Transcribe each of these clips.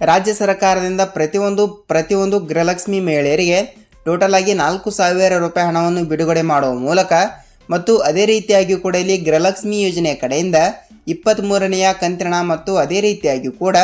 ರಾಜ್ಯ ಸರ್ಕಾರದಿಂದ ಪ್ರತಿಯೊಂದು ಪ್ರತಿಯೊಂದು ಗೃಹಲಕ್ಷ್ಮಿ ಮಹಿಳೆಯರಿಗೆ ಟೋಟಲ್ ಆಗಿ ನಾಲ್ಕು ಸಾವಿರ ರೂಪಾಯಿ ಹಣವನ್ನು ಬಿಡುಗಡೆ ಮಾಡುವ ಮೂಲಕ ಮತ್ತು ಅದೇ ರೀತಿಯಾಗಿ ಕೂಡ ಇಲ್ಲಿ ಗೃಹಲಕ್ಷ್ಮಿ ಯೋಜನೆ ಕಡೆಯಿಂದ ಇಪ್ಪತ್ತ್ಮೂರನೆಯ ಕಂತಿನ ಮತ್ತು ಅದೇ ರೀತಿಯಾಗಿ ಕೂಡ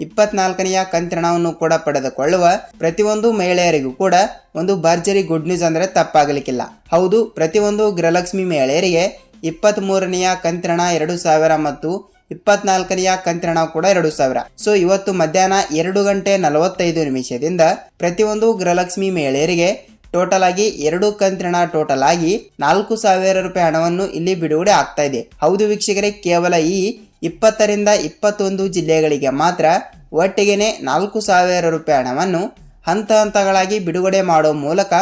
ಇಪ್ಪತ್ನಾಲ್ಕನೆಯ ಕಂತಿನವನ್ನು ಕೂಡ ಪಡೆದುಕೊಳ್ಳುವ ಪ್ರತಿಯೊಂದು ಮಹಿಳೆಯರಿಗೂ ಕೂಡ ಒಂದು ಭರ್ಜರಿ ಗುಡ್ ನ್ಯೂಸ್ ಅಂದರೆ ತಪ್ಪಾಗಲಿಕ್ಕಿಲ್ಲ. ಹೌದು, ಪ್ರತಿಯೊಂದು ಗೃಹಲಕ್ಷ್ಮಿ ಮಹಿಳೆಯರಿಗೆ ಇಪ್ಪತ್ತ್ ಮೂರನೆಯ ಕಂತಿನ ಎರಡು ಸಾವಿರ ಮತ್ತು ಇಪ್ಪತ್ನಾಲ್ಕನೆಯ ಕಂತಿನ ಕೂಡ ಎರಡು ಸಾವಿರ. ಸೊ ಇವತ್ತು ಮಧ್ಯಾಹ್ನ ಎರಡು ಗಂಟೆ ನಲವತ್ತೈದು ನಿಮಿಷದಿಂದ ಪ್ರತಿಯೊಂದು ಗೃಹಲಕ್ಷ್ಮಿ ಮಹಿಳೆಯರಿಗೆ ಟೋಟಲ್ ಆಗಿ ಎರಡು ಕಂತಿನ ಟೋಟಲ್ ಆಗಿ ನಾಲ್ಕು ಸಾವಿರ ರೂಪಾಯಿ ಹಣವನ್ನು ಇಲ್ಲಿ ಬಿಡುಗಡೆ ಆಗ್ತಾ ಇದೆ. ಹೌದು ವೀಕ್ಷಕರೇ, ಕೇವಲ ಈ ಇಪ್ಪತ್ತರಿಂದ ಇಪ್ಪತ್ತೊಂದು ಜಿಲ್ಲೆಗಳಿಗೆ ಮಾತ್ರ ಒಟ್ಟಿಗೆನೆ ನಾಲ್ಕು ಸಾವಿರ ರೂಪಾಯಿ ಹಣವನ್ನು ಹಂತ ಹಂತಗಳಾಗಿ ಬಿಡುಗಡೆ ಮಾಡುವ ಮೂಲಕ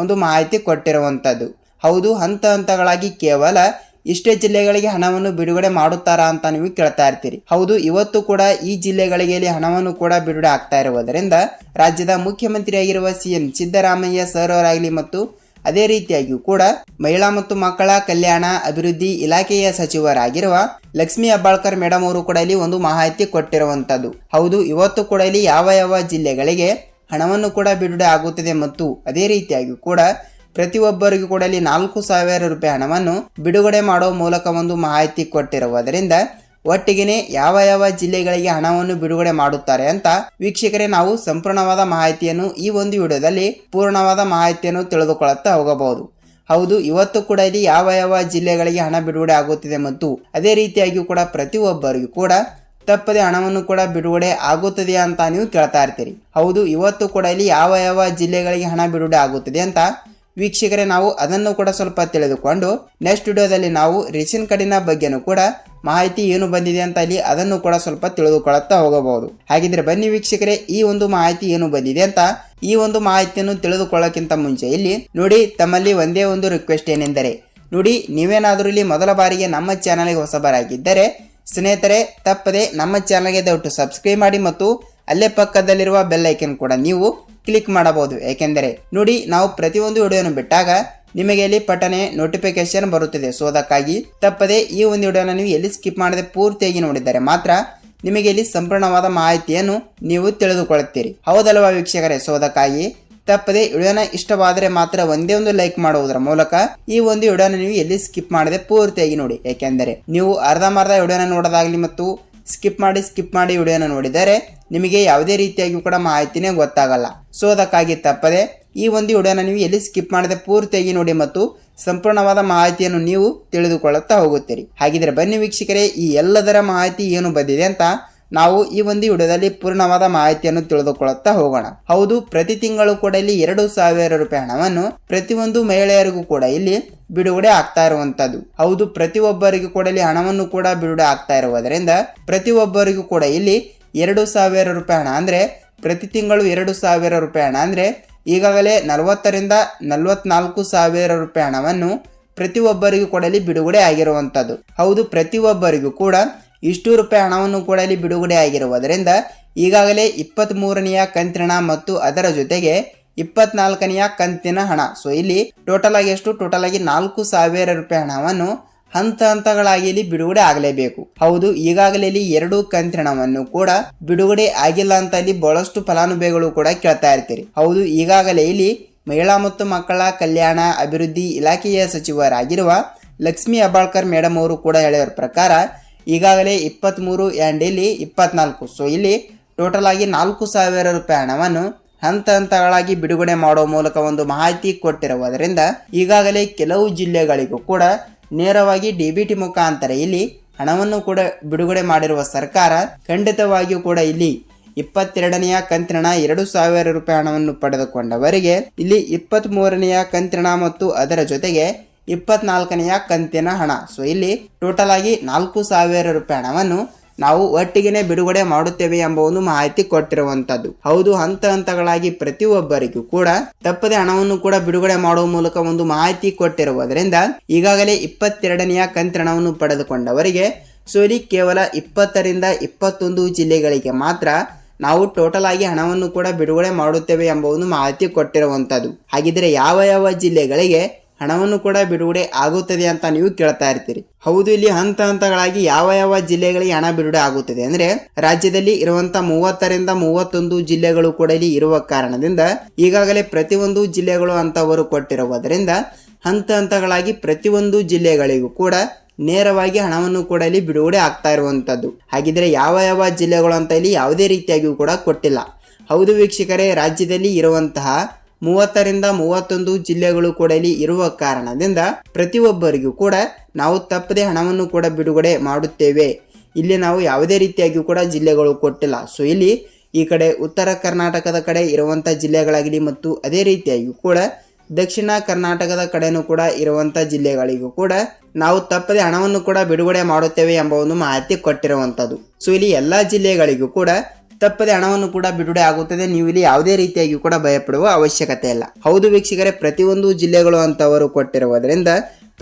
ಒಂದು ಮಾಹಿತಿ ಕೊಟ್ಟಿರುವಂಥದ್ದು ಹೌದು, ಹಂತ ಹಂತಗಳಾಗಿ ಕೇವಲ ಇಷ್ಟೇ ಜಿಲ್ಲೆಗಳಿಗೆ ಹಣವನ್ನು ಬಿಡುಗಡೆ ಮಾಡುತ್ತಾರಾ ಅಂತ ನೀವು ಕೇಳ್ತಾ ಇರ್ತೀರಿ. ಹೌದು, ಇವತ್ತು ಕೂಡ ಈ ಜಿಲ್ಲೆಗಳಿಗೆ ಹಣವನ್ನು ಕೂಡ ಬಿಡುಗಡೆ ಆಗ್ತಾ ಇರುವುದರಿಂದ ರಾಜ್ಯದ ಮುಖ್ಯಮಂತ್ರಿಯಾಗಿರುವ ಸಿಎಂ ಸಿದ್ದರಾಮಯ್ಯ ಸರ್ ಅವರಾಗಲಿ ಮತ್ತು ಅದೇ ರೀತಿಯಾಗಿಯೂ ಕೂಡ ಮಹಿಳಾ ಮತ್ತು ಮಕ್ಕಳ ಕಲ್ಯಾಣ ಅಭಿವೃದ್ಧಿ ಇಲಾಖೆಯ ಸಚಿವರಾಗಿರುವ ಲಕ್ಷ್ಮಿ ಅಬ್ಬಾಳ್ಕರ್ ಮೇಡಮ್ ಅವರು ಕೂಡ ಇಲ್ಲಿ ಒಂದು ಮಾಹಿತಿ ಕೊಟ್ಟಿರುವಂತದ್ದು. ಹೌದು, ಇವತ್ತು ಕೂಡ ಇಲ್ಲಿ ಯಾವ ಯಾವ ಜಿಲ್ಲೆಗಳಿಗೆ ಹಣವನ್ನು ಕೂಡ ಬಿಡುಗಡೆ ಆಗುತ್ತದೆ ಮತ್ತು ಅದೇ ರೀತಿಯಾಗಿ ಕೂಡ ಪ್ರತಿಯೊಬ್ಬರಿಗೂ ಕೂಡ ಇಲ್ಲಿ ನಾಲ್ಕು ಸಾವಿರ ರೂಪಾಯಿ ಹಣವನ್ನು ಬಿಡುಗಡೆ ಮಾಡುವ ಮೂಲಕ ಒಂದು ಮಾಹಿತಿ ಕೊಟ್ಟಿರುವುದರಿಂದ ಒಟ್ಟಿಗೆನೆ ಯಾವ ಯಾವ ಜಿಲ್ಲೆಗಳಿಗೆ ಹಣವನ್ನು ಬಿಡುಗಡೆ ಮಾಡುತ್ತಾರೆ ಅಂತ ವೀಕ್ಷಕರೇ ನಾವು ಸಂಪೂರ್ಣವಾದ ಮಾಹಿತಿಯನ್ನು ಈ ಒಂದು ವಿಡಿಯೋದಲ್ಲಿ ಪೂರ್ಣವಾದ ಮಾಹಿತಿಯನ್ನು ತಿಳಿದುಕೊಳ್ಳುತ್ತಾ ಹೋಗಬಹುದು. ಹೌದು, ಇವತ್ತು ಕೂಡ ಇಲ್ಲಿ ಯಾವ ಯಾವ ಜಿಲ್ಲೆಗಳಿಗೆ ಹಣ ಬಿಡುಗಡೆ ಆಗುತ್ತಿದೆ ಮತ್ತು ಅದೇ ರೀತಿಯಾಗಿ ಕೂಡ ಪ್ರತಿಯೊಬ್ಬರಿಗೂ ಕೂಡ ತಪ್ಪದೆ ಹಣವನ್ನು ಕೂಡ ಬಿಡುಗಡೆ ಆಗುತ್ತದೆ ಅಂತ ನೀವು ಕೇಳ್ತಾ ಇರ್ತೀರಿ. ಹೌದು, ಇವತ್ತು ಕೂಡ ಇಲ್ಲಿ ಯಾವ ಯಾವ ಜಿಲ್ಲೆಗಳಿಗೆ ಹಣ ಬಿಡುಗಡೆ ಆಗುತ್ತದೆ ಅಂತ ವೀಕ್ಷಕರೇ, ನಾವು ಅದನ್ನು ಕೂಡ ಸ್ವಲ್ಪ ತಿಳಿದುಕೊಂಡು ನೆಕ್ಸ್ಟ್ ವಿಡಿಯೋದಲ್ಲಿ ನಾವು ರೇಷನ್ ಕಾರ್ಡಿನ ಬಗ್ಗೆನೂ ಕೂಡ ಮಾಹಿತಿ ಏನು ಬಂದಿದೆ ಅಂತ ಇಲ್ಲಿ ಅದನ್ನು ಕೂಡ ಸ್ವಲ್ಪ ತಿಳಿದುಕೊಳ್ಳುತ್ತಾ ಹೋಗಬಹುದು. ಹಾಗಿದ್ರೆ ಬನ್ನಿ ವೀಕ್ಷಕರೇ, ಈ ಒಂದು ಮಾಹಿತಿ ಏನು ಬಂದಿದೆ ಅಂತ ಈ ಒಂದು ಮಾಹಿತಿಯನ್ನು ತಿಳಿದುಕೊಳ್ಳೋಕ್ಕಿಂತ ಮುಂಚೆ ಇಲ್ಲಿ ನೋಡಿ, ತಮ್ಮಲ್ಲಿ ಒಂದೇ ಒಂದು ರಿಕ್ವೆಸ್ಟ್ ಏನೆಂದರೆ, ನೋಡಿ, ನೀವೇನಾದರೂ ಇಲ್ಲಿ ಮೊದಲ ಬಾರಿಗೆ ನಮ್ಮ ಚಾನಲ್ಗೆ ಹೊಸಬರಾಗಿದ್ದರೆ, ಸ್ನೇಹಿತರೆ, ತಪ್ಪದೆ ನಮ್ಮ ಚಾನಲ್ಗೆ ದಯವಿಟ್ಟು ಸಬ್ಸ್ಕ್ರೈಬ್ ಮಾಡಿ ಮತ್ತು ಅಲ್ಲೇ ಪಕ್ಕದಲ್ಲಿರುವ ಬೆಲ್ ಐಕನ್ ಕೂಡ ನೀವು ಕ್ಲಿಕ್ ಮಾಡಬಹುದು. ಏಕೆಂದರೆ ನೋಡಿ, ನಾವು ಪ್ರತಿಯೊಂದು ವಿಡಿಯೋನು ಬಿಟ್ಟಾಗ ನಿಮಗೆ ಇಲ್ಲಿ ಪಟನೆ ನೋಟಿಫಿಕೇಶನ್ ಬರುತ್ತದೆ. ಸೊ ಅದಕ್ಕಾಗಿ ತಪ್ಪದೆ ಈ ಒಂದು ವಿಡಿಯೋನ ನೀವು ಎಲ್ಲಿ ಸ್ಕಿಪ್ ಮಾಡದೆ ಪೂರ್ತಿಯಾಗಿ ನೋಡಿದರೆ ಮಾತ್ರ ನಿಮಗೆ ಇಲ್ಲಿ ಸಂಪೂರ್ಣವಾದ ಮಾಹಿತಿಯನ್ನು ನೀವು ತಿಳಿದುಕೊಳ್ಳುತ್ತೀರಿ. ಹೌದಲ್ವಾ ವೀಕ್ಷಕರೇ? ಸೊ ಅದಕ್ಕಾಗಿ ತಪ್ಪದೆ ವಿಡಿಯೋನ ಇಷ್ಟವಾದರೆ ಮಾತ್ರ ಒಂದೇ ಒಂದು ಲೈಕ್ ಮಾಡುವುದರ ಮೂಲಕ ಈ ಒಂದು ವಿಡಿಯೋನ ನೀವು ಎಲ್ಲಿ ಸ್ಕಿಪ್ ಮಾಡದೆ ಪೂರ್ತಿಯಾಗಿ ನೋಡಿ. ಏಕೆಂದರೆ ನೀವು ಅರ್ಧಂಬರ್ಧ ವಿಡಿಯೋನ ನೋಡೋದಾಗ್ಲಿ ಮತ್ತು ಸ್ಕಿಪ್ ಮಾಡಿ ಸ್ಕಿಪ್ ಮಾಡಿ ವಿಡಿಯೋನ ನೋಡಿದರೆ ನಿಮಗೆ ಯಾವುದೇ ರೀತಿಯಾಗಿ ಕೂಡ ಮಾಹಿತಿನೇ ಗೊತ್ತಾಗಲ್ಲ. ಸೊ ಅದಕ್ಕಾಗಿ ತಪ್ಪದೆ ಈ ಒಂದು ವಿಡಿಯೋನ ನೀವು ಎಲ್ಲಿ ಸ್ಕಿಪ್ ಮಾಡದೆ ಪೂರ್ತಿಯಾಗಿ ನೋಡಿ ಮತ್ತು ಸಂಪೂರ್ಣವಾದ ಮಾಹಿತಿಯನ್ನು ನೀವು ತಿಳಿದುಕೊಳ್ಳುತ್ತಾ ಹೋಗುತ್ತೀರಿ. ಹಾಗಿದ್ರೆ ಬನ್ನಿ ವೀಕ್ಷಕರೇ, ಈ ಎಲ್ಲದರ ಮಾಹಿತಿ ಏನು ಬಂದಿದೆ ಅಂತ ನಾವು ಈ ಒಂದು ವಿಡಿಯೋದಲ್ಲಿ ಪೂರ್ಣವಾದ ಮಾಹಿತಿಯನ್ನು ತಿಳಿದುಕೊಳ್ಳುತ್ತಾ ಹೋಗೋಣ. ಹೌದು, ಪ್ರತಿ ತಿಂಗಳು ಕೂಡ ಇಲ್ಲಿ ಎರಡು ಸಾವಿರ ರೂಪಾಯಿ ಹಣವನ್ನು ಪ್ರತಿಯೊಂದು ಮಹಿಳೆಯರಿಗೂ ಕೂಡ ಇಲ್ಲಿ ಬಿಡುಗಡೆ ಆಗ್ತಾ ಇರುವಂತದ್ದು. ಹೌದು, ಪ್ರತಿಯೊಬ್ಬರಿಗೂ ಕೂಡ ಇಲ್ಲಿ ಹಣವನ್ನು ಕೂಡ ಬಿಡುಗಡೆ ಆಗ್ತಾ ಇರುವುದರಿಂದ ಪ್ರತಿಯೊಬ್ಬರಿಗೂ ಕೂಡ ಇಲ್ಲಿ ಎರಡು ಸಾವಿರ ರೂಪಾಯಿ ಹಣ. ಅಂದ್ರೆ ಪ್ರತಿ ತಿಂಗಳು ಎರಡು ಸಾವಿರ ರೂಪಾಯಿ ಹಣ. ಅಂದ್ರೆ ಈಗಾಗಲೇ ನಲವತ್ತರಿಂದ ನಲವತ್ನಾಲ್ಕು ಸಾವಿರ ರೂಪಾಯಿ ಹಣವನ್ನು ಪ್ರತಿಯೊಬ್ಬರಿಗೂ ಕೂಡ ಇಲ್ಲಿ ಬಿಡುಗಡೆ ಆಗಿರುವಂತದ್ದು. ಹೌದು, ಪ್ರತಿಯೊಬ್ಬರಿಗೂ ಕೂಡ ಇಷ್ಟು ರೂಪಾಯಿ ಹಣವನ್ನು ಕೂಡ ಇಲ್ಲಿ ಬಿಡುಗಡೆ ಆಗಿರುವುದರಿಂದ ಈಗಾಗಲೇ ಇಪ್ಪತ್ತ್ ಮೂರನೆಯ ಕಂತಿನ ಮತ್ತು ಅದರ ಜೊತೆಗೆ ಇಪ್ಪತ್ನಾಲ್ಕನೆಯ ಕಂತಿನ ಹಣ. ಸೊ ಇಲ್ಲಿ ಟೋಟಲ್ ಆಗಿ ಎಷ್ಟು? ಟೋಟಲ್ ಆಗಿ ನಾಲ್ಕು ಸಾವಿರ ರೂಪಾಯಿ ಹಣವನ್ನು ಹಂತ ಹಂತಗಳಾಗಿ ಇಲ್ಲಿ ಬಿಡುಗಡೆ ಆಗಲೇಬೇಕು. ಹೌದು, ಈಗಾಗಲೇ ಇಲ್ಲಿ ಎರಡು ಕಂತಿನವನ್ನು ಕೂಡ ಬಿಡುಗಡೆ ಆಗಿಲ್ಲ ಅಂತ ಇಲ್ಲಿ ಬಹಳಷ್ಟು ಫಲಾನುಭವಿಗಳು ಕೂಡ ಕೇಳ್ತಾ ಇರ್ತೀರಿ. ಹೌದು, ಈಗಾಗಲೇ ಇಲ್ಲಿ ಮಹಿಳಾ ಮತ್ತು ಮಕ್ಕಳ ಕಲ್ಯಾಣ ಅಭಿವೃದ್ಧಿ ಇಲಾಖೆಯ ಸಚಿವರಾಗಿರುವ ಲಕ್ಷ್ಮಿ ಅಬಾಳ್ಕರ್ ಮೇಡಮ್ ಅವರು ಕೂಡ ಹೇಳಿರೋ ಪ್ರಕಾರ, ಈಗಾಗಲೇ ಇಪ್ಪತ್ತ್ಮೂರು ಆ್ಯಂಡ್ ಇಲ್ಲಿ ಇಪ್ಪತ್ನಾಲ್ಕು. ಸೊ ಇಲ್ಲಿ ಟೋಟಲ್ ಆಗಿ ನಾಲ್ಕು ಸಾವಿರ ರೂಪಾಯಿ ಹಣವನ್ನು ಹಂತ ಹಂತಗಳಾಗಿ ಬಿಡುಗಡೆ ಮಾಡುವ ಮೂಲಕ ಒಂದು ಮಾಹಿತಿ ಕೊಟ್ಟಿರುವುದರಿಂದ ಈಗಾಗಲೇ ಕೆಲವು ಜಿಲ್ಲೆಗಳಿಗೂ ಕೂಡ ನೇರವಾಗಿ ಡಿ ಬಿ ಟಿ ಮುಖಾಂತರ ಇಲ್ಲಿ ಹಣವನ್ನು ಕೂಡ ಬಿಡುಗಡೆ ಮಾಡಿರುವ ಸರ್ಕಾರ ಖಂಡಿತವಾಗಿಯೂ ಕೂಡ ಇಲ್ಲಿ ಇಪ್ಪತ್ತೆರಡನೆಯ ಕಂತಿನ ಎರಡು ಸಾವಿರ ರೂಪಾಯಿ ಹಣವನ್ನು ಪಡೆದುಕೊಂಡವರಿಗೆ ಇಲ್ಲಿ ಇಪ್ಪತ್ತ್ ಮೂರನೆಯ ಕಂತಿನ ಮತ್ತು ಅದರ ಜೊತೆಗೆ ಇಪ್ಪತ್ನಾಲ್ಕನೆಯ ಕಂತಿನ ಹಣ. ಸೊ ಇಲ್ಲಿ ಟೋಟಲ್ ಆಗಿ ನಾಲ್ಕು ಸಾವಿರ ರೂಪಾಯಿ ಹಣವನ್ನು ನಾವು ಒಟ್ಟಿಗೆನೆ ಬಿಡುಗಡೆ ಮಾಡುತ್ತೇವೆ ಎಂಬ ಒಂದು ಮಾಹಿತಿ ಕೊಟ್ಟಿರುವಂತದ್ದು ಹೌದು, ಹಂತ ಹಂತಗಳಾಗಿ ಪ್ರತಿಯೊಬ್ಬರಿಗೂ ಕೂಡ ತಪ್ಪದೆ ಹಣವನ್ನು ಕೂಡ ಬಿಡುಗಡೆ ಮಾಡುವ ಮೂಲಕ ಒಂದು ಮಾಹಿತಿ ಕೊಟ್ಟಿರುವುದರಿಂದ ಈಗಾಗಲೇ ಇಪ್ಪತ್ತೆರಡನೆಯ ಕಂತ್ರಣವನ್ನು ಪಡೆದುಕೊಂಡವರಿಗೆ ಸೊ ಇಲ್ಲಿ ಕೇವಲ ಇಪ್ಪತ್ತರಿಂದ ಇಪ್ಪತ್ತೊಂದು ಜಿಲ್ಲೆಗಳಿಗೆ ಮಾತ್ರ ನಾವು ಟೋಟಲ್ ಆಗಿ ಹಣವನ್ನು ಕೂಡ ಬಿಡುಗಡೆ ಮಾಡುತ್ತೇವೆ ಎಂಬ ಒಂದು ಮಾಹಿತಿ ಕೊಟ್ಟಿರುವಂತದ್ದು ಹಾಗಿದ್ರೆ ಯಾವ ಯಾವ ಜಿಲ್ಲೆಗಳಿಗೆ ಹಣವನ್ನು ಕೂಡ ಬಿಡುಗಡೆ ಆಗುತ್ತದೆ ಅಂತ ನೀವು ಕೇಳ್ತಾ ಇರ್ತೀರಿ. ಹೌದು, ಇಲ್ಲಿ ಹಂತ ಹಂತಗಳಾಗಿ ಯಾವ ಯಾವ ಜಿಲ್ಲೆಗಳಿಗೆ ಹಣ ಬಿಡುಗಡೆ ಆಗುತ್ತದೆ ಅಂದ್ರೆ ರಾಜ್ಯದಲ್ಲಿ ಇರುವಂತ ಮೂವತ್ತರಿಂದ ಮೂವತ್ತೊಂದು ಜಿಲ್ಲೆಗಳು ಕೂಡ ಇಲ್ಲಿ ಇರುವ ಕಾರಣದಿಂದ ಈಗಾಗಲೇ ಪ್ರತಿಯೊಂದು ಜಿಲ್ಲೆಗಳು ಅಂತವರು ಕೊಟ್ಟಿರುವುದರಿಂದ ಹಂತ ಹಂತಗಳಾಗಿ ಪ್ರತಿಯೊಂದು ಜಿಲ್ಲೆಗಳಿಗೂ ಕೂಡ ನೇರವಾಗಿ ಹಣವನ್ನು ಕೂಡ ಇಲ್ಲಿ ಬಿಡುಗಡೆ ಆಗ್ತಾ ಇರುವಂಥದ್ದು ಹಾಗಿದ್ರೆ ಯಾವ ಯಾವ ಜಿಲ್ಲೆಗಳು ಅಂತ ಇಲ್ಲಿ ಯಾವುದೇ ರೀತಿಯಾಗಿಯೂ ಕೂಡ ಕೊಟ್ಟಿಲ್ಲ. ಹೌದು ವೀಕ್ಷಕರೇ, ರಾಜ್ಯದಲ್ಲಿ ಇರುವಂತಹ ಮೂವತ್ತರಿಂದ ಮೂವತ್ತೊಂದು ಜಿಲ್ಲೆಗಳು ಕೂಡ ಇಲ್ಲಿ ಇರುವ ಕಾರಣದಿಂದ ಪ್ರತಿಯೊಬ್ಬರಿಗೂ ಕೂಡ ನಾವು ತಪ್ಪದೆ ಹಣವನ್ನು ಕೂಡ ಬಿಡುಗಡೆ ಮಾಡುತ್ತೇವೆ. ಇಲ್ಲಿ ನಾವು ಯಾವುದೇ ರೀತಿಯಾಗಿಯೂ ಕೂಡ ಜಿಲ್ಲೆಗಳು ಕೊಟ್ಟಿಲ್ಲ. ಸೊ ಇಲ್ಲಿ ಈ ಕಡೆ ಉತ್ತರ ಕರ್ನಾಟಕದ ಕಡೆ ಇರುವಂಥ ಜಿಲ್ಲೆಗಳಾಗಲಿ ಮತ್ತು ಅದೇ ರೀತಿಯಾಗಿಯೂ ಕೂಡ ದಕ್ಷಿಣ ಕರ್ನಾಟಕದ ಕಡೆನೂ ಕೂಡ ಇರುವಂಥ ಜಿಲ್ಲೆಗಳಿಗೂ ಕೂಡ ನಾವು ತಪ್ಪದೆ ಹಣವನ್ನು ಕೂಡ ಬಿಡುಗಡೆ ಮಾಡುತ್ತೇವೆ ಎಂಬ ಒಂದು ಮಾಹಿತಿ ಕೊಟ್ಟಿರುವಂಥದ್ದು ಸೊ ಇಲ್ಲಿ ಎಲ್ಲ ಜಿಲ್ಲೆಗಳಿಗೂ ಕೂಡ ತಪ್ಪದೆ ಹಣವನ್ನು ಕೂಡ ಬಿಡುಗಡೆ ಆಗುತ್ತದೆ. ನೀವು ಇಲ್ಲಿ ಯಾವುದೇ ರೀತಿಯಾಗಿ ಕೂಡ ಭಯಪಡುವ ಅವಶ್ಯಕತೆ ಇಲ್ಲ. ಹೌದು ವೀಕ್ಷಕರೇ, ಪ್ರತಿಯೊಂದು ಜಿಲ್ಲೆಗಳು ಅಂತವರು ಕೊಟ್ಟಿರುವುದರಿಂದ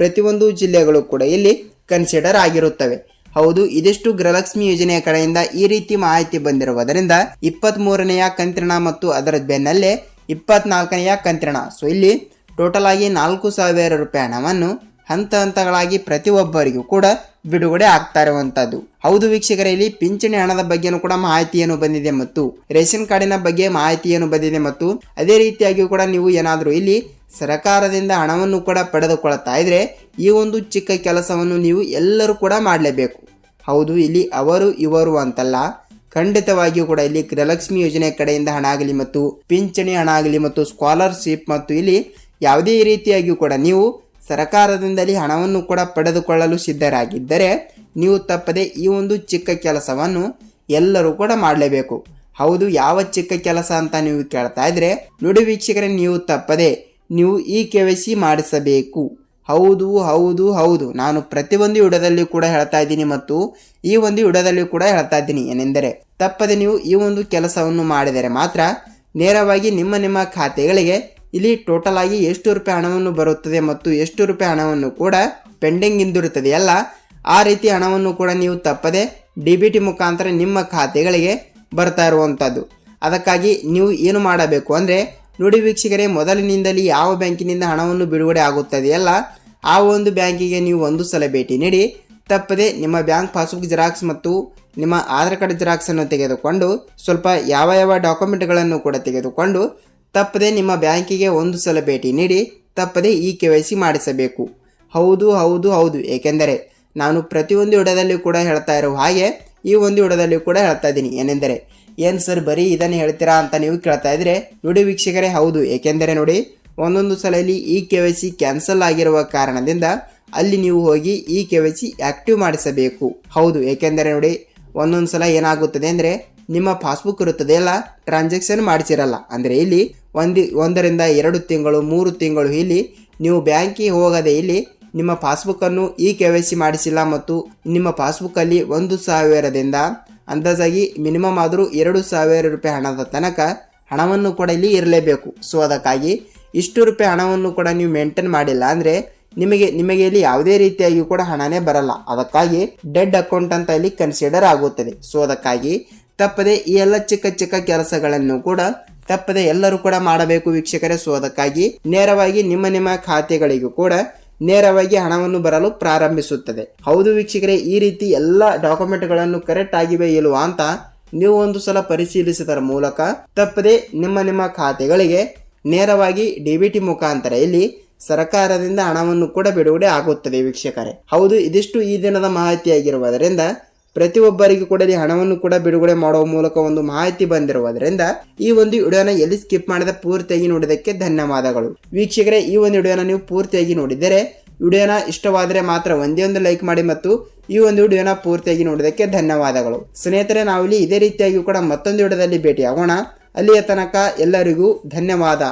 ಪ್ರತಿಯೊಂದು ಜಿಲ್ಲೆಗಳು ಕೂಡ ಇಲ್ಲಿ ಕನ್ಸಿಡರ್ ಆಗಿರುತ್ತವೆ. ಹೌದು, ಇದಿಷ್ಟು ಗೃಹಲಕ್ಷ್ಮಿ ಯೋಜನೆಯ ಕಡೆಯಿಂದ ಈ ರೀತಿ ಮಾಹಿತಿ ಬಂದಿರುವುದರಿಂದ ಇಪ್ಪತ್ತ್ ಮೂರನೆಯ ಕಂತಿನ ಮತ್ತು ಅದರ ಬೆನ್ನಲ್ಲೇ ಇಪ್ಪತ್ನಾಲ್ಕನೆಯ ಕಂತ್ರಣ. ಸೊ ಇಲ್ಲಿ ಟೋಟಲ್ ಆಗಿ ನಾಲ್ಕು ಸಾವಿರ ರೂಪಾಯಿ ಹಣವನ್ನು ಹಂತ ಹಂತಗಳಾಗಿ ಪ್ರತಿಯೊಬ್ಬರಿಗೂ ಕೂಡ ಬಿಡುಗಡೆ ಆಗ್ತಾ ಇರುವಂತದ್ದು ಹೌದು ವೀಕ್ಷಕರೇ, ಇಲ್ಲಿ ಪಿಂಚಣಿ ಹಣದ ಬಗ್ಗೆನೂ ಕೂಡ ಮಾಹಿತಿಯನ್ನು ಬಂದಿದೆ ಮತ್ತು ರೇಷನ್ ಕಾರ್ಡಿನ ಬಗ್ಗೆ ಮಾಹಿತಿಯನ್ನು ಬಂದಿದೆ ಮತ್ತು ಅದೇ ರೀತಿಯಾಗಿಯೂ ಕೂಡ ನೀವು ಏನಾದರೂ ಇಲ್ಲಿ ಸರಕಾರದಿಂದ ಹಣವನ್ನು ಕೂಡ ಪಡೆದುಕೊಳ್ಳುತ್ತಾ ಇದ್ರೆ ಈ ಒಂದು ಚಿಕ್ಕ ಕೆಲಸವನ್ನು ನೀವು ಎಲ್ಲರೂ ಕೂಡ ಮಾಡಲೇಬೇಕು. ಹೌದು, ಇಲ್ಲಿ ಅವರು ಇವರು ಅಂತಲ್ಲ, ಖಂಡಿತವಾಗಿಯೂ ಕೂಡ ಇಲ್ಲಿ ಗೃಹಲಕ್ಷ್ಮಿ ಯೋಜನೆ ಕಡೆಯಿಂದ ಹಣ ಆಗಲಿ ಮತ್ತು ಪಿಂಚಣಿ ಹಣ ಆಗಲಿ ಮತ್ತು ಸ್ಕಾಲರ್ಶಿಪ್ ಮತ್ತು ಇಲ್ಲಿ ಯಾವುದೇ ರೀತಿಯಾಗಿಯೂ ಕೂಡ ನೀವು ಸರಕಾರದಿಂದಲೇ ಹಣವನ್ನು ಕೂಡ ಪಡೆದುಕೊಳ್ಳಲು ಸಿದ್ಧರಾಗಿದ್ದರೆ ನೀವು ತಪ್ಪದೆ ಈ ಒಂದು ಚಿಕ್ಕ ಕೆಲಸವನ್ನು ಎಲ್ಲರೂ ಕೂಡ ಮಾಡಲೇಬೇಕು. ಹೌದು, ಯಾವ ಚಿಕ್ಕ ಕೆಲಸ ಅಂತ ನೀವು ಕೇಳ್ತಾ ಇದ್ರೆ, ನುಡಿ ವೀಕ್ಷಕರೇ, ನೀವು ತಪ್ಪದೆ ನೀವು ಈ ಕೆ ವೈ ಮಾಡಿಸಬೇಕು. ಹೌದು ಹೌದು ಹೌದು. ನಾನು ಪ್ರತಿಯೊಂದು ಯುಡದಲ್ಲಿ ಕೂಡ ಹೇಳ್ತಾ ಇದ್ದೀನಿ ಮತ್ತು ಈ ಒಂದು ಯುಡದಲ್ಲಿ ಕೂಡ ಹೇಳ್ತಾ ಇದ್ದೀನಿ. ಏನೆಂದರೆ, ತಪ್ಪದೆ ನೀವು ಈ ಒಂದು ಕೆಲಸವನ್ನು ಮಾಡಿದರೆ ಮಾತ್ರ ನೇರವಾಗಿ ನಿಮ್ಮ ನಿಮ್ಮ ಖಾತೆಗಳಿಗೆ ಇಲ್ಲಿ ಟೋಟಲ್ ಆಗಿ ಎಷ್ಟು ರೂಪಾಯಿ ಹಣವನ್ನು ಬರುತ್ತದೆ ಮತ್ತು ಎಷ್ಟು ರೂಪಾಯಿ ಹಣವನ್ನು ಕೂಡ ಪೆಂಡಿಂಗ್ ಇಂದಿರುತ್ತದೆಯಲ್ಲ ಆ ರೀತಿ ಹಣವನ್ನು ಕೂಡ ನೀವು ತಪ್ಪದೆ ಡಿ ಬಿ ಟಿ ಮುಖಾಂತರ ನಿಮ್ಮ ಖಾತೆಗಳಿಗೆ ಬರ್ತಾ ಇರುವಂಥದ್ದು ಅದಕ್ಕಾಗಿ ನೀವು ಏನು ಮಾಡಬೇಕು ಅಂದರೆ, ನುಡಿ ವೀಕ್ಷಕರೇ, ಮೊದಲಿನಿಂದಲೇ ಯಾವ ಬ್ಯಾಂಕಿನಿಂದ ಹಣವನ್ನು ಬಿಡುಗಡೆ ಆಗುತ್ತದೆಯಲ್ಲ ಆ ಒಂದು ಬ್ಯಾಂಕಿಗೆ ನೀವು ಒಂದು ಸಲ ಭೇಟಿ ನೀಡಿ, ತಪ್ಪದೆ ನಿಮ್ಮ ಬ್ಯಾಂಕ್ ಪಾಸ್ಬುಕ್ ಜೆರಾಕ್ಸ್ ಮತ್ತು ನಿಮ್ಮ ಆಧಾರ್ ಕಾರ್ಡ್ ಜೆರಾಕ್ಸನ್ನು ತೆಗೆದುಕೊಂಡು, ಸ್ವಲ್ಪ ಯಾವ ಯಾವ ಡಾಕ್ಯುಮೆಂಟ್ಗಳನ್ನು ಕೂಡ ತೆಗೆದುಕೊಂಡು ತಪ್ಪದೆ ನಿಮ್ಮ ಬ್ಯಾಂಕಿಗೆ ಒಂದು ಸಲ ಭೇಟಿ ನೀಡಿ ತಪ್ಪದೆ ಈ ಕೆ ವೈ ಸಿ ಮಾಡಿಸಬೇಕು. ಹೌದು ಹೌದು ಹೌದು. ಏಕೆಂದರೆ ನಾನು ಪ್ರತಿಯೊಂದು ವಿಡದಲ್ಲಿ ಕೂಡ ಹೇಳ್ತಾ ಇರೋ ಹಾಗೆ ಈ ಒಂದು ವಿಡದಲ್ಲಿ ಕೂಡ ಹೇಳ್ತಾ ಇದ್ದೀನಿ. ಏನೆಂದರೆ, ಏನು ಸರ್ ಬರೀ ಇದನ್ನು ಹೇಳ್ತೀರಾ ಅಂತ ನೀವು ಕೇಳ್ತಾ ಇದ್ರೆ ನೋಡಿ ವೀಕ್ಷಕರೇ, ಹೌದು. ಏಕೆಂದರೆ ನೋಡಿ, ಒಂದೊಂದು ಸಲ ಇಲ್ಲಿ ಈ ಕೆ ವೈ ಸಿ ಕ್ಯಾನ್ಸಲ್ ಆಗಿರುವ ಕಾರಣದಿಂದ ಅಲ್ಲಿ ನೀವು ಹೋಗಿ ಈ ಕೆ ವೈ ಸಿ ಆಕ್ಟಿವ್ ಮಾಡಿಸಬೇಕು. ಹೌದು. ಏಕೆಂದರೆ ನೋಡಿ, ಒಂದೊಂದು ಸಲ ಏನಾಗುತ್ತದೆ ಅಂದರೆ ನಿಮ್ಮ ಪಾಸ್ಬುಕ್ ಇರುತ್ತದೆ ಅಲ್ಲ ಟ್ರಾನ್ಸಾಕ್ಷನ್ ಮಾಡಿಸಿರಲ್ಲ. ಅಂದರೆ ಇಲ್ಲಿ ಒಂದು, ಒಂದರಿಂದ ಎರಡು ತಿಂಗಳು, ಮೂರು ತಿಂಗಳು ಇಲ್ಲಿ ನೀವು ಬ್ಯಾಂಕಿಗೆ ಹೋಗದೆ ಇಲ್ಲಿ ನಿಮ್ಮ ಪಾಸ್ಬುಕ್ಕನ್ನು ಈ ಕೆ ವೈ ಸಿ ಮಾಡಿಸಿಲ್ಲ ಮತ್ತು ನಿಮ್ಮ ಪಾಸ್ಬುಕ್ಕಲ್ಲಿ ಒಂದು ಸಾವಿರದಿಂದ ಅಂದಾಜಾಗಿ ಮಿನಿಮಮ್ ಆದರೂ ಎರಡು ಸಾವಿರ ರೂಪಾಯಿ ಹಣದ ತನಕ ಹಣವನ್ನು ಕೂಡ ಇಲ್ಲಿ ಇರಲೇಬೇಕು. ಸೊ ಅದಕ್ಕಾಗಿ ಇಷ್ಟು ರೂಪಾಯಿ ಹಣವನ್ನು ಕೂಡ ನೀವು ಮೇಂಟೈನ್ ಮಾಡಿಲ್ಲ ಅಂದರೆ ನಿಮಗೆ ನಿಮಗೆ ಇಲ್ಲಿ ಯಾವುದೇ ರೀತಿಯಾಗಿ ಕೂಡ ಹಣನೇ ಬರಲ್ಲ. ಅದಕ್ಕಾಗಿ ಡೆಡ್ ಅಕೌಂಟ್ ಅಂತ ಇಲ್ಲಿ ಕನ್ಸಿಡರ್ ಆಗುತ್ತದೆ. ಸೊ ಅದಕ್ಕಾಗಿ ತಪ್ಪದೆ ಈ ಎಲ್ಲ ಚಿಕ್ಕ ಚಿಕ್ಕ ಕೆಲಸಗಳನ್ನು ಕೂಡ ತಪ್ಪದೆ ಎಲ್ಲರೂ ಕೂಡ ಮಾಡಬೇಕು ವೀಕ್ಷಕರೇ. ಸೊ ಅದಕ್ಕಾಗಿ ನೇರವಾಗಿ ನಿಮ್ಮ ನಿಮ್ಮ ಖಾತೆಗಳಿಗೂ ಕೂಡ ನೇರವಾಗಿ ಹಣವನ್ನು ಬರಲು ಪ್ರಾರಂಭಿಸುತ್ತದೆ. ಹೌದು ವೀಕ್ಷಕರೇ, ಈ ರೀತಿ ಎಲ್ಲ ಡಾಕ್ಯುಮೆಂಟ್ಗಳನ್ನು ಕರೆಕ್ಟ್ ಆಗಿವೆ ಇಲ್ವಾ ಅಂತ ನೀವು ಒಂದು ಸಲ ಪರಿಶೀಲಿಸಿದರ ಮೂಲಕ ತಪ್ಪದೆ ನಿಮ್ಮ ನಿಮ್ಮ ಖಾತೆಗಳಿಗೆ ನೇರವಾಗಿ ಡಿ ಬಿ ಟಿ ಮುಖಾಂತರ ಇಲ್ಲಿ ಸರ್ಕಾರದಿಂದ ಹಣವನ್ನು ಕೂಡ ಬಿಡುಗಡೆ ಆಗುತ್ತದೆ ವೀಕ್ಷಕರೇ. ಹೌದು, ಇದಿಷ್ಟು ಈ ದಿನದ ಮಾಹಿತಿಯಾಗಿರುವುದರಿಂದ ಪ್ರತಿಯೊಬ್ಬರಿಗೂ ಕೂಡ ಇಲ್ಲಿ ಹಣವನ್ನು ಕೂಡ ಬಿಡುಗಡೆ ಮಾಡುವ ಮೂಲಕ ಒಂದು ಮಾಹಿತಿ ಬಂದಿರುವುದರಿಂದ ಈ ಒಂದು ವಿಡಿಯೋನ ಎಲ್ಲಿ ಸ್ಕಿಪ್ ಮಾಡದೆ ಪೂರ್ತಿಯಾಗಿ ನೋಡಿದ್ದಕ್ಕೆ ಧನ್ಯವಾದಗಳು. ವೀಕ್ಷಕರೇ, ಈ ಒಂದು ವಿಡಿಯೋನ ನೀವು ಪೂರ್ತಿಯಾಗಿ ನೋಡಿದರೆ ವಿಡಿಯೋನ ಇಷ್ಟವಾದರೆ ಮಾತ್ರ ಒಂದೇ ಒಂದು ಲೈಕ್ ಮಾಡಿ ಮತ್ತು ಈ ಒಂದು ವಿಡಿಯೋನ ಪೂರ್ತಿಯಾಗಿ ನೋಡಿದ್ದಕ್ಕೆ ಧನ್ಯವಾದಗಳು. ಸ್ನೇಹಿತರೆ, ನಾವಿಲ್ಲಿ ಇದೇ ರೀತಿಯಾಗಿ ಕೂಡ ಮತ್ತೊಂದು ವಿಡಿಯೋದಲ್ಲಿ ಭೇಟಿಯಾಗೋಣ. ಅಲ್ಲಿಯ ತನಕ ಎಲ್ಲರಿಗೂ ಧನ್ಯವಾದ.